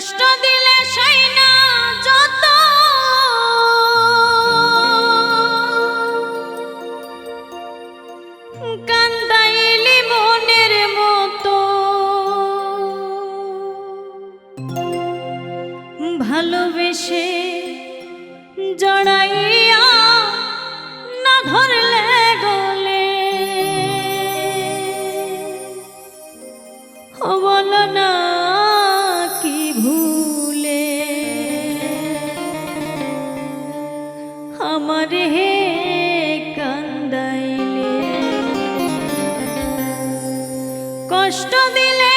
কষ্ট দিলে সই না যত। কান্দাইলি মনের মতো। ভালোবেসে জড়াইয়া না ধরলে গলে। বলো না কষ্ট দিলে